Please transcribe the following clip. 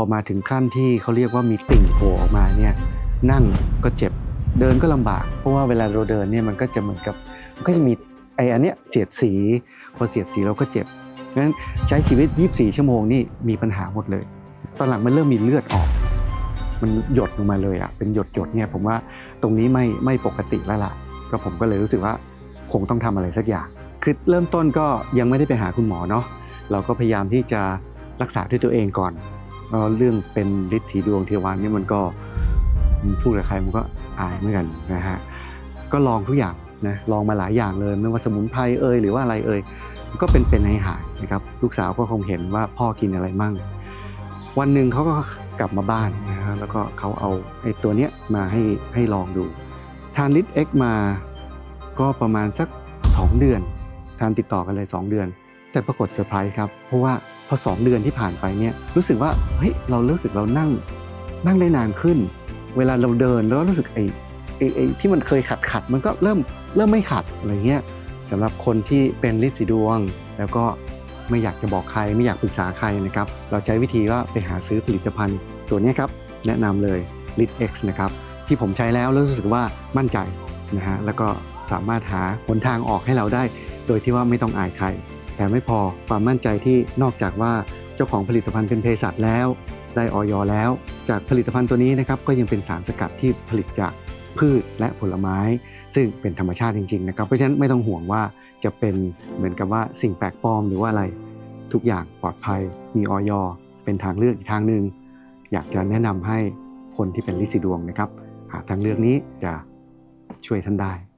อมาถึงขั้นที่เขาเรียกว่ามีติ่งโผล่ออกมาเนี่ยนั่งก็เจ็บเดินก็ลำบาก เพราะว่าเวลาเราเดินเนี่ยมันก็จะเหมือนกับมันก็จะมีไอ้อันเนี้ยเสียดสี พอเสียดสีเราก็เจ็บงั้นใช้ชีวิต 24 ชั่วโมงนี่มีปัญหาหมดเลย ตอนหลังมันเริ่มมีเลือดออก มันหยดลงมาเลยอะเป็นหยดหยดเนี่ยผมว่าตรงนี้ไม่ไม่ปกติแล้วล่ะก็ผมก็เลยรู้สึกว่าคงต้องทำอะไรสักอย่าง คือเริ่มต้นก็ยังไม่ได้ไปหาคุณหมอเนาะเราก็พยายามที่จะรักษาด้วยตัวเองก่อน เพราะเรื่องเป็นฤทธิ์ถีดวงเทวานนี่มันก็พูดกับใครมันก็อายเหมือนกันนะฮะก็ลองทุกอย่างนะลองมาหลายอย่างเลยไม่ว่าสมุนไพรเอ่ยหรือว่าอะไรเอ่ยก็เป็นเป็นให้หายนะครับลูกสาวก็คงเห็นว่าพ่อกินอะไรมั่ง วันหนึ่งเขาก็กลับมาบ้านนะฮะแล้วก็เขาเอาไอ้ตัวเนี้ยมาให้ให้ลองดู ทานลิตเอ็กมาก็ประมาณสัก 2 เดือน ทานติดต่อกันเลย 2 เดือน แต่ปรากฏเซอร์ไพรส์ครับเพราะว่า พอ 2 เดือนที่ผ่านไปเนี่ยรู้สึกว่าเฮ้ยเรารู้สึกเรานั่งนั่งได้นานขึ้น เวลาเราเดินแล้วรู้สึกไอ้ไอ้ไอ้ที่มันเคยขัดขัดมันก็เริ่มเริ่มไม่ขัดอะไรเงี้ยสำหรับคนที่เป็นลิสีดวง แล้วก็ไม่อยากจะบอกใครไม่อยากปรึกษาใครนะครับ เราใช้วิธีว่าไปหาซื้อผลิตภัณฑ์ตัวนี้ครับ แนะนำเลย l i t X นะครับที่ผมใช้แล้วแล้วรู้สึกว่ามั่นใจนะฮะแล้วก็สามารถหาหนทางออกให้เราได้ โดยที่ว่าไม่ต้องอายใคร แต่ไม่พอความมั่นใจที่นอกจากว่าเจ้าของผลิตภัณฑ์เป็นเภสัชแล้ว ได้ออยแล้ว จากผลิตภัณฑ์ตัวนี้นะครับก็ยังเป็นสารสกัดที่ผลิตจากพืชและผลไม้ ซึ่งเป็นธรรมชาติจริงๆนะครับเพราะฉะนั้นไม่ต้องห่วงว่าจะเป็นเหมือนกับว่าสิ่งแปลกปลอมหรือว่าอะไรทุกอย่างปลอดภัย มีออยเป็นทางเลือกอีกทางหนึ่งอยากจะแนะนำให้คนที่เป็นลินสีดวงนะครับหาทางเลือกนี้จะช่วยท่านได้